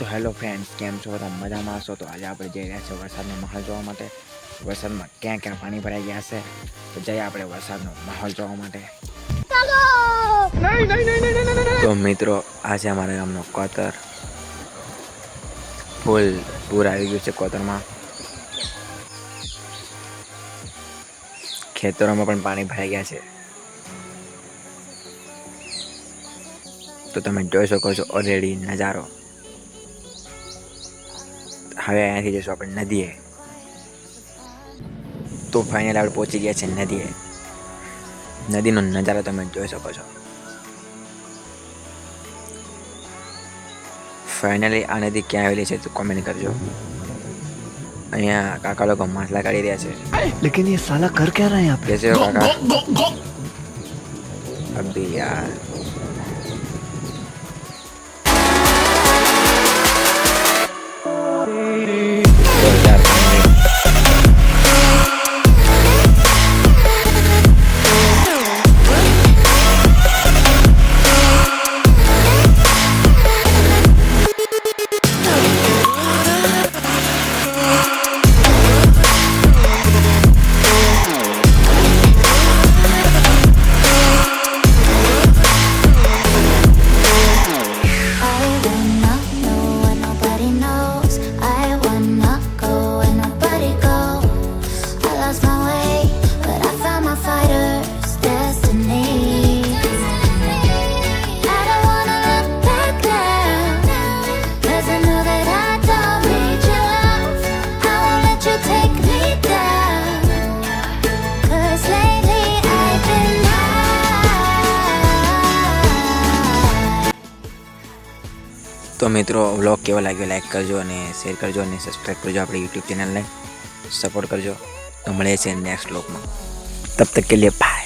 તો hello friends કેમ છો બધા? મજામાં છો તો આજે આપણે જઈ રહ્યા છીએ વરસાદનો માહોલ જોવા માટે. વરસાદમાં ક્યાં ક્યાં પાણી ભરાઈ ગયા છે તો જઈએ આપણે વરસાદનો માહોલ જોવા માટે. તો મિત્રો, આજે અમારા ગામનો કોતર ફૂલ પૂર આવી ગયું છે કોતરમાં. ખેતરોમાં પણ પાણી ભરાઈ ગયા છે. તો તમે જોઈ શકો છો ઓલરેડી નજારો. હવે અહીંયાથી જઈશું આપણે નદીએ તો ફાઇનલ આપણે પહોંચી ગયા છે નદીએ નદીનો નજારો તમે જોઈ શકો છો ફાઇનલી આ નદી ક્યાં આવેલી છે તો કોમેન્ટ કરજો અહીંયા કાકા લોકો માછલા કાઢી રહ્યા છે लेकिन ये साला कर क्या रहे हैं आप कैसे हो काका अभी यार તો મિત્રો વ્લોગ કેવો લાગ્યો? લાઈક કરજો અને શેર કરજો અને સબસ્ક્રાઈબ કરજો આપણી યુટ્યુબ ચેનલને સપોર્ટ કરજો. તો મળે છે નેક્સ્ટ વ્લોગમાં તબ તક કે લે બાય